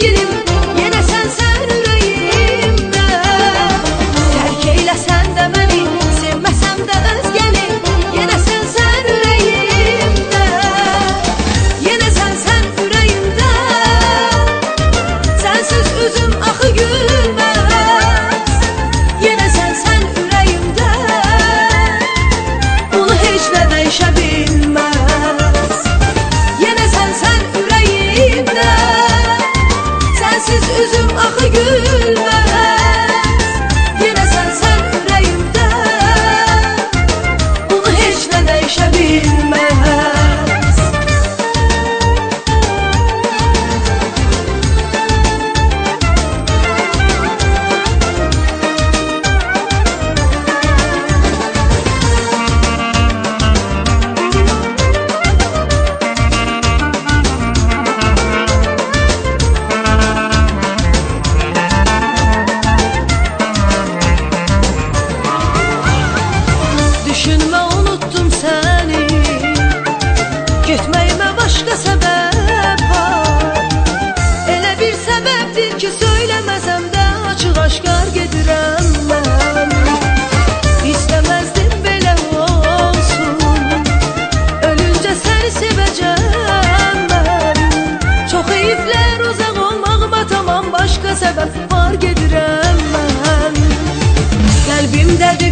gelin Yenə sən sən ürəyimdə Tərk eyləsən də məni Sevməsəm də özgəni Yenə sən sən ürəyimdə Yenə sən sən ürəyimdə Sensiz üzüm axı gülməz Yenə sən sən ürəyimdə Bunu heç nə dəyişə var gedirəm mən Qəlbimdədir